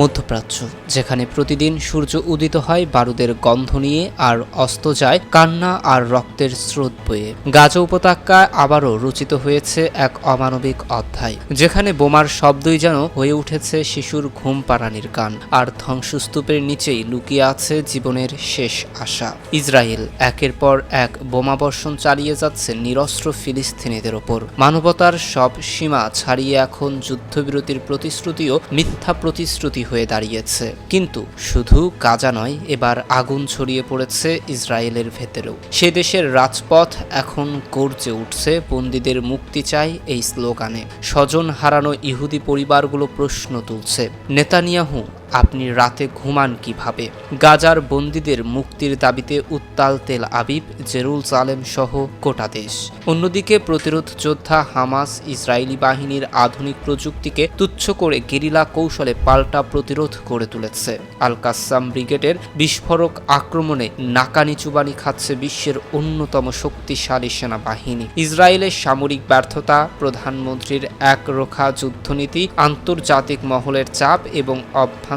মধ্যপ্রাচ্য, যেখানে প্রতিদিন সূর্য উদিত হয় বারুদের গন্ধ নিয়ে আর অস্ত যায় কান্না আর রক্তের স্রোত বয়ে। গাজা উপত্যকায় আবারও রচিত হয়েছে এক অমানবিক অধ্যায়, যেখানে বোমার শব্দই যেন হয়ে উঠেছে শিশুর ঘুম পাড়ানির গান আর ধ্বংসস্তূপের নিচেই লুকিয়ে আছে জীবনের শেষ আশা। ইসরায়েল একের পর এক বোমাবর্ষণ চালিয়ে যাচ্ছে নিরস্ত্র ফিলিস্তিনিদের ওপর। মানবতার সব সীমা ছাড়িয়ে এখন যুদ্ধবিরতির প্রতিশ্রুতিও মিথ্যা প্রতিশ্রুতি হয়ে দাঁড়িয়েছে। কিন্তু শুধু গাজা নয়, এবার আগুন ছড়িয়ে পড়েছে ইসরায়েলের ভেতরেও। সে দেশের রাজপথ এখন গর্জে উঠছে, বন্দীদের মুক্তি চাই এই স্লোগানে। স্বজন হারানো ইহুদি পরিবারগুলো প্রশ্ন তুলছে। নেতানিয়াহু আপনি রাতে ঘুমান কীভাবে? গাজার বন্দীদের মুক্তির দাবিতে উত্তাল তেল আবিব জেরুজালেম সহ গোটা দেশ। অন্যদিকে প্রতিরোধ যোদ্ধা হামাস ইসরায়েলি বাহিনীর আধুনিক প্রযুক্তিকে তুচ্ছ করে গেরিলা কৌশলে পাল্টা প্রতিরোধ করে তুলেছে। আল কাসাম ব্রিগেডের বিস্ফোরক আক্রমণে নাকানি চুবানি খাচ্ছে বিশ্বের অন্যতম শক্তিশালী সেনাবাহিনী। ইসরায়েলের সামরিক ব্যর্থতা, প্রধানমন্ত্রীর একরোখা যুদ্ধনীতি, আন্তর্জাতিক মহলের চাপ এবং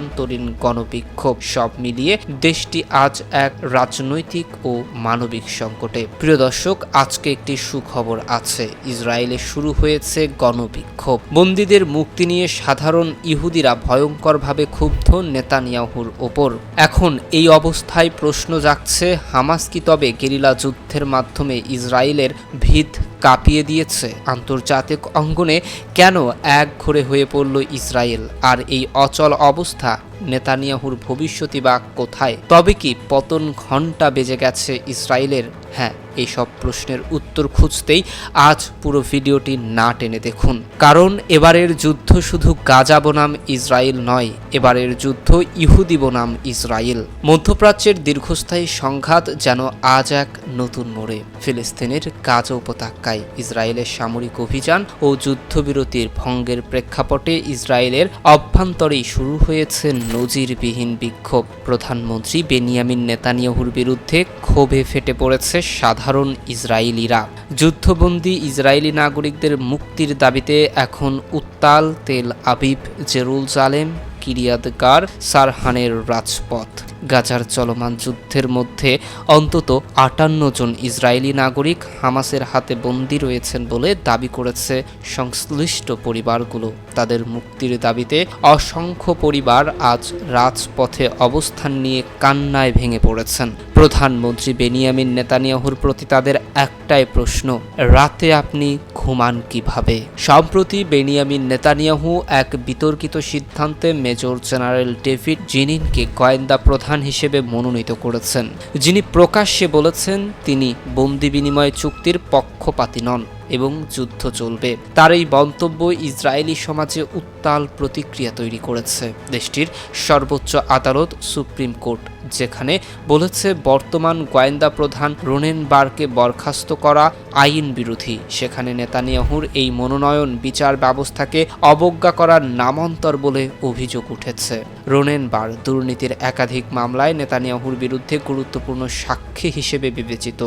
অভ্যন্তরীণ গণবিক্ষোভ সব মিলিয়ে দেশটি আজ এক রাজনৈতিক ও মানবিক সংকটে। প্রিয় দর্শক, আজকে একটি সুখবর আছে। ইসরায়েলে শুরু হয়েছে গণবিক্ষোভ। বন্দীদের মুক্তি নিয়ে সাধারণ ইহুদিরা ভয়ঙ্করভাবে ক্ষুব্ধ নেতানিয়াহুর ওপর। এখন এই অবস্থায় প্রশ্ন জাগছে, হামাস কি তবে গেরিলা যুদ্ধের মাধ্যমে ইসরায়েলের ভিত কাঁপিয়ে দিয়েছে। আন্তর্জাতিক অঙ্গনে কেন এক ঘরে হয়ে পড়ল ইসরায়েল? আর এই অচল অবস্থা নেতানিয়াহুর ভবিষ্যতই বা কোথায়? তবে কি পতন ঘণ্টা বেজে গেছে ইসরায়েলের? হ্যাঁ এইসব প্রশ্নের উত্তর খুঁজতেই আজ পুরো ভিডিওটি না টেনে দেখুন। কারণ এবারের যুদ্ধ শুধু গাজা বনাম ইসরায়েল নয়, এবারের যুদ্ধ ইহুদি বনাম ইসরায়েল। মধ্যপ্রাচ্যের দীর্ঘস্থায়ী সংঘাত যেন আজ এক নতুন মোড়ে। ফিলিস্তিনের গাজা উপত্যকায় ইসরায়েলের সামরিক অভিযান ও যুদ্ধবিরতির ভঙ্গের প্রেক্ষাপটে ইসরায়েলের অভ্যন্তরেই শুরু হয়েছে নজিরবিহীন বিক্ষোভ। প্রধানমন্ত্রী বেনিয়ামিন নেতানিয়াহুর বিরুদ্ধে ক্ষোভে ফেটে পড়েছে সাধারণ ইসরায়েলিরা। যুদ্ধবন্দী ইসরায়েলি নাগরিকদের মুক্তির দাবিতে এখন উত্তাল তেল আবিব জেরুল জেরুজালেম, কিরিয়াদগার, সারহানের রাজপথ। গাজার চলমান যুদ্ধের মধ্যে অন্তত আটান্ন জন ইসরায়েলি নাগরিক হামাসের হাতে বন্দী রয়েছেন বলে দাবি করেছে সংশ্লিষ্ট পরিবারগুলো। তাদের মুক্তির দাবিতে অসংখ্য পরিবার আজ রাজপথে অবস্থান নিয়ে কান্নায় ভেঙে পড়েছেন। প্রধানমন্ত্রী বেনিয়ামিন নেতানিয়াহুর প্রতি তাদের একটাই প্রশ্ন, রাতে আপনি ঘুমান কীভাবে? সম্প্রতি বেনিয়ামিন নেতানিয়াহু এক বিতর্কিত সিদ্ধান্তে মেজর জেনারেল ডেভিড জিনিনকে গোয়েন্দা প্রধান হিসেবে মনোনীত করেছেন। যিনি প্রকাশ্যে বলেছেন, তিনি বন্দি বিনিময় চুক্তির পক্ষপাতি নন এবং যুদ্ধ চলবে। তার এই মন্তব্য ইসরায়েলি সমাজে উত্তাল প্রতিক্রিয়া তৈরি করেছে। দেশটির সর্বোচ্চ আদালত সুপ্রিম কোর্ট, যেখানে বলেছে, বর্তমান গোয়েন্দা প্রধান রোনেন বারকে বরখাস্ত করা আইন বিরোধী। সেখানে নেতানিয়াহুর এই মনোনয়ন বিচার ব্যবস্থাকে অবজ্ঞা করার নামান্তর বলে অভিযোগ উঠেছে। রোনেন বার দুর্নীতির একাধিক মামলায় নেতানিয়াহুর বিরুদ্ধে গুরুত্বপূর্ণ সাক্ষী হিসেবে বিবেচিত,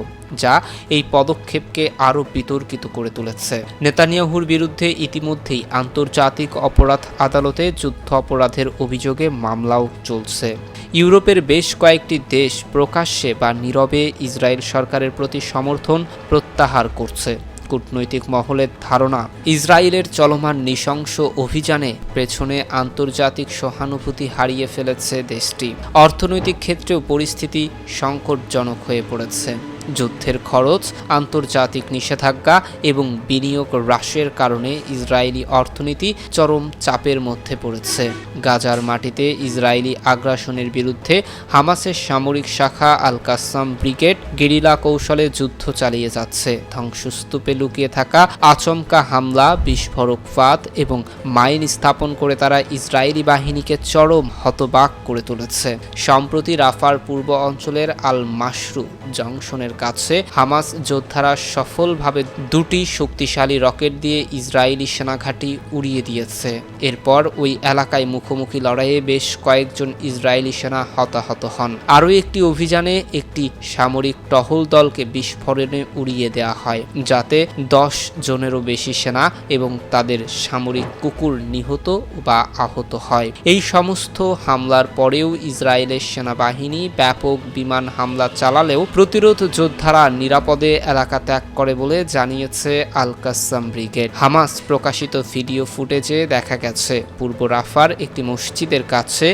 যা এই পদক্ষেপকে আরও বিতর্কিত করে তুলেছে। নেতানিয়াহুর বিরুদ্ধে ইতিমধ্যেই আন্তর্জাতিক অপরাধ আদালতে যুদ্ধ অপরাধের অভিযোগে মামলাও চলছে। ইউরোপের বেশ কয়েকটি দেশ প্রকাশ্যে বা নীরবে ইসরায়েল সরকারের প্রতি সমর্থন প্রত্যাহার করছে। কূটনৈতিক মহলের ধারণা, ইসরায়েলের চলমান নৃশংস অভিযানে পেছনে আন্তর্জাতিক সহানুভূতি হারিয়ে ফেলেছে দেশটি। অর্থনৈতিক ক্ষেত্রেও পরিস্থিতি সংকটজনক হয়ে পড়েছে। যুদ্ধের খরচ, আন্তর্জাতিক নিষেধাজ্ঞা এবং বিনিয়োগ হ্রাসের কারণে ইসরায়েলি অর্থনীতি চরম চাপের মধ্যে পড়েছে। গাজার মাটিতে ইসরায়েলি আগ্রাসনের বিরুদ্ধে হামাসের সামরিক শাখা আল কাসাম ব্রিগেড গেরিলা কৌশলে যুদ্ধ চালিয়ে যাচ্ছে। ধ্বংসস্তূপে লুকিয়ে থাকা আচমকা হামলা, বিস্ফোরক ফাঁদ এবং মাইন স্থাপন করে তারা ইসরায়েলি বাহিনীকে চরম হতবাক করে তুলেছে। সম্প্রতি রাফার পূর্ব অঞ্চলের আল মাশরু জংশনের কাছে হামাস যোদ্ধারা সফলভাবে দুটি শক্তিশালী রকেট দিয়ে ইসরায়েলি সেনাঘাঁটি উড়িয়ে দিয়েছে। এরপর ওই এলাকায় মুখোমুখি লড়াইয়ে বেশ কয়েকজন ইসরায়েলি সেনা হতাহত হন। আরও একটি অভিযানে একটি সামরিক টহল দলকে বিস্ফোরণে উড়িয়ে দেওয়া হয়, যাতে দশ জনেরও বেশি সেনা এবং তাদের সামরিক কুকুর নিহত বা আহত হয়। এই সমস্ত হামলার পরেও ইসরায়েলের সেনাবাহিনী ব্যাপক বিমান হামলা চালালেও প্রতিরোধ যোদ্ধারা নিরাপদে এলাকা ত্যাগ করে বলে জানিয়েছে আল কাসাম ব্রিগেড। হামাস প্রকাশিত ভিডিও ফুটেজে দেখা গেছে, পূর্ব রাফার একটি মসজিদের কাছে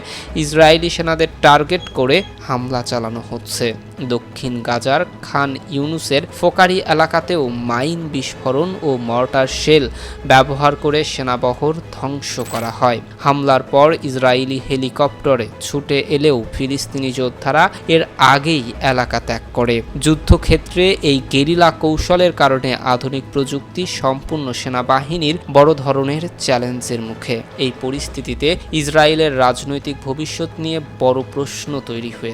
ইসরায়েলি সেনাদের টার্গেট করে হামলা চালানো হচ্ছে। দক্ষিণ গাজার খান ইউনুসের ফোকারি এলাকাতেও মাইন বিস্ফোরণ ও মর্টার শেল ব্যবহার করে সেনাবহর ধ্বংস করা হয়। হামলার পর ইসরায়েলি হেলিকপ্টারে ছুটে এলেও ফিলিস্তিনি যোদ্ধারা এর আগেই এলাকা ত্যাগ করে। যুদ্ধক্ষেত্রে এই গেরিলা কৌশলের কারণে আধুনিক প্রযুক্তি সম্পূর্ণ সেনাবাহিনীর বড় ধরনের চ্যালেঞ্জের মুখে। এই পরিস্থিতিতে ইসরায়েলের রাজনৈতিক ভবিষ্যৎ নিয়ে বড় প্রশ্ন তৈরি হয়েছে।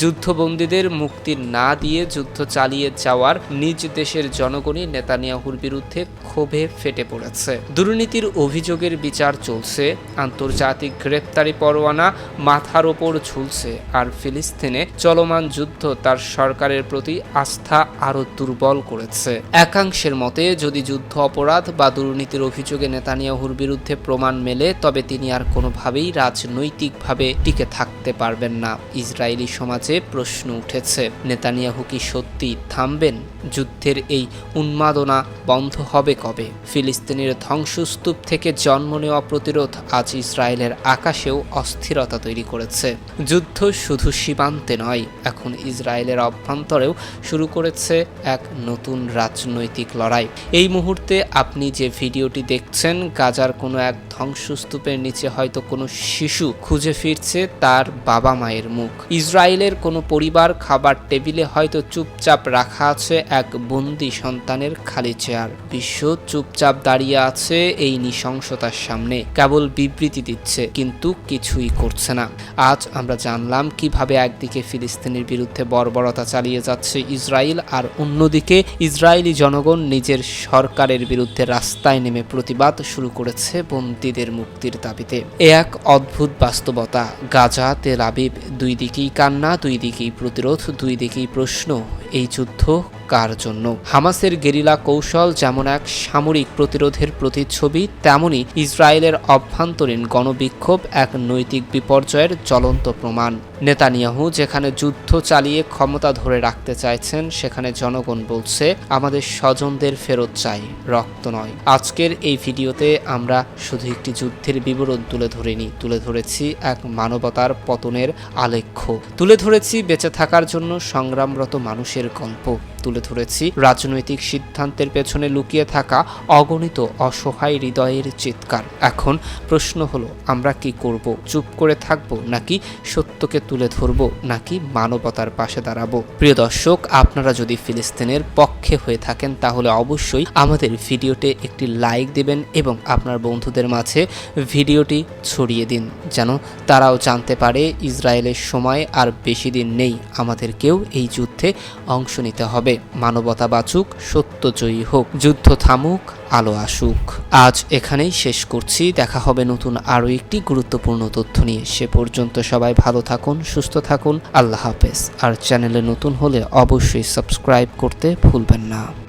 যুদ্ধবন্দীদের মুক্তি না দিয়ে যুদ্ধ চালিয়ে যাওয়ার নিজ দেশের জনগণই নেতানিয়াহুর বিরুদ্ধে ক্ষোভে ফেটে পড়েছে। দুর্নীতির অভিযোগের বিচার চলছে, আন্তর্জাতিক গ্রেপ্তারি পরোয়ানা মাথার ওপর ঝুলছে, আর ফিলিস্তিনে চলমান যুদ্ধ তার সরকারের প্রতি আস্থা আরও দুর্বল করেছে। একাংশের মতে, যদি যুদ্ধ অপরাধ বা দুর্নীতির অভিযোগে নেতানিয়াহুর বিরুদ্ধে প্রমাণ মেলে, তবে তিনি আর কোনোভাবেই রাজনৈতিকভাবে টিকে থাকতে পারবেন না। ইসরায়েলি সমাজে প্রশ্ন উঠেছে, নেতানিয়াহু কি সত্যি থামবেন? যুদ্ধের এই উন্মাদনা বন্ধ হবে কবে? ফিলিস্তিনের ধ্বংসস্তূপ থেকে জন্ম নেওয়া প্রতিরোধ আজ ইসরায়েলের আকাশেও অস্থিরতা তৈরি করেছে। যুদ্ধ শুধু সীমান্তে নয়, এখন ইসরায়েলের অভ্যন্তরেও শুরু করেছে এক নতুন রাজনৈতিক লড়াই। এই মুহূর্তে আপনি যে ভিডিওটি দেখছেন, গাজার কোনো এক ধ্বংসস্তূপের নিচে হয়তো কোনো শিশু খুঁজে ফিরছে তার বাবা মায়ের মুখ। ইসরায়েলের কোনো পরিবার খাবার টেবিলে হয়তো চুপচাপ রাখা আছে এক বন্দি সন্তানের খালি চেয়ার। বিশ্ব চুপচাপ দাঁড়িয়ে আছে এই নৃশংসতার সামনে। কেবল বিবৃতি দিচ্ছে, কিন্তু কিছুই করছে না। আজ আমরা জানলাম কীভাবে একদিকে ফিলিস্তিনের বিরুদ্ধে বর্বরতা চালিয়ে যাচ্ছে ইসরায়েল আর অন্যদিকে ইসরায়েলি জনগণ নিজের সরকারের বিরুদ্ধে রাস্তায় নেমে প্রতিবাদ শুরু করেছে বন্দীদের মুক্তির দাবিতে। এ এক অদ্ভুত বাস্তবতা। গাজা, তেল আবিব, দুই দিকেই কান্না, দুই দিকেই প্রতিরোধ, দুই দিকেই প্রশ্ন, এই যুদ্ধ কার জন্য। হামাসের গেরিলা কৌশল যেমন এক সামরিক প্রতিরোধের প্রতিচ্ছবি, তেমনি ইসরায়েলের অভ্যন্তরীণ গণবিক্ষোভ এক নৈতিক বিপর্যয়ের জ্বলন্ত প্রমাণ। নেতানিয়াহু যেখানে যুদ্ধ চালিয়ে ক্ষমতা ধরে রাখতে চাইছেন, সেখানে জনগণ বলছে, আমাদের স্বজনদের ফেরত চাই, রক্ত নয়। আজকের এই ভিডিওতে আমরা শুধু একটি যুদ্ধের বিবরণ তুলে ধরিনি, তুলে ধরেছি এক মানবতার পতনের আলেখ্য। তুলে ধরেছি বেঁচে থাকার জন্য সংগ্রামরত মানুষের গল্প। তুলে ধরেছি। রাজনৈতিক সিদ্ধান্তের পেছনে লুকিয়ে থাকা অগণিত অসহায় হৃদয়ের চিৎকার। এখন প্রশ্ন হলো, আমরা কি করব? চুপ করে থাকব নাকি সত্যকে তুলে ধরব নাকি মানবতার পাশে দাঁড়াবো? প্রিয় দর্শক, আপনারা যদি ফিলিস্তিনের পক্ষে হয়ে থাকেন, তাহলে অবশ্যই আমাদের ভিডিওতে একটি লাইক দেবেন এবং আপনার বন্ধুদের মাঝে ভিডিওটি ছড়িয়ে দিন। যেন তারাও জানতে পারে, ইসরায়েলের সময় আর বেশি দিন নেই আমাদেরকেও এই যুদ্ধে অংশ নিতে হবে। মানবতা বাঁচুক সত্য জয়ী হোক, যুদ্ধ থামুক, আলো আসুক। আজ এখানেই শেষ করছি। দেখা হবে নতুন আরও একটি গুরুত্বপূর্ণ তথ্য নিয়ে। সে পর্যন্ত সবাই ভালো থাকুন, সুস্থ থাকুন। আল্লাহ হাফেজ। আর চ্যানেলে নতুন হলে অবশ্যই সাবস্ক্রাইব করতে ভুলবেন না।